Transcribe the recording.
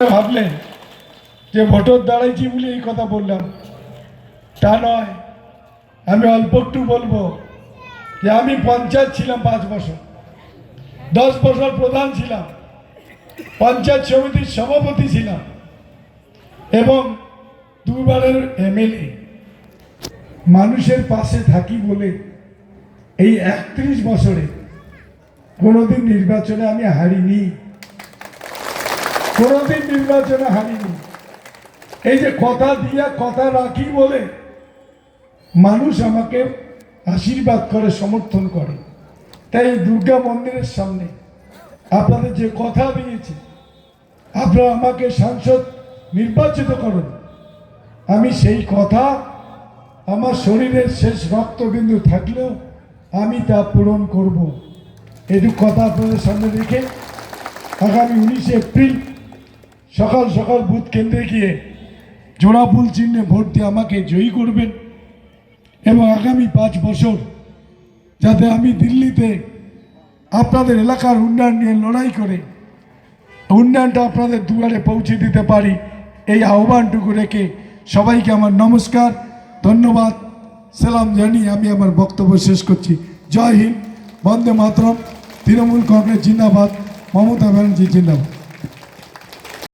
ভাবলেন যে ভোটর দাঁড়াইছি বলে এই কথা বললাম। তা নয়। আমি অল্প একটু বলব যে আমি পঞ্চায়েত ছিলাম পাঁচ বছর। দশ বছর প্রধান ছিলাম। পঞ্চায়েত সমিতির সভাপতি ছিলাম। এবং দুবারের এমএলএ। মানুষের পাশে থাকি বলে এই একত্রিশ বছরে কোনোদিন নির্বাচনে আমি হারিনি। কোনোদিন নির্বাচনে হারিনি। এই যে কথা দিয়া কথা রাখি বলে মানুষ আমাকে আশীর্বাদ করে, সমর্থন করে। তাই দুর্গা মন্দিরের সামনে আপনাদের যে কথা দিয়েছি, আপনারা আমাকে সাংসদ নির্বাচিত করুন। আমি সেই কথা আমার শরীরের শেষ রক্তবিন্দু থাকলেও আমি তা পূরণ করব। এটুক কথা আপনাদের সামনে রেখে আগামী উনিশে এপ্রিল সকাল সকাল বুথ কেন্দ্রে গিয়ে জোড়াফুল চিহ্নে ভোট দিয়ে আমাকে জয়ী করবেন এবং আগামী পাঁচ বছর যাতে আমি দিল্লিতে আপনাদের এলাকার উন্নয়ন নিয়ে লড়াই করে উন্নয়নটা আপনাদের দুয়ারে পৌঁছে দিতে পারি, এই আহ্বানটুকু রেখে সবাইকে আমার নমস্কার, ধন্যবাদ, সালাম জানিয়ে আমি আমার বক্তব্য শেষ করছি। জয় হিন্দ, বন্দে মাতরম, তৃণমূল কংগ্রেস জিন্দাবাদ, মমতা ব্যানার্জি জিন্দাবাদ।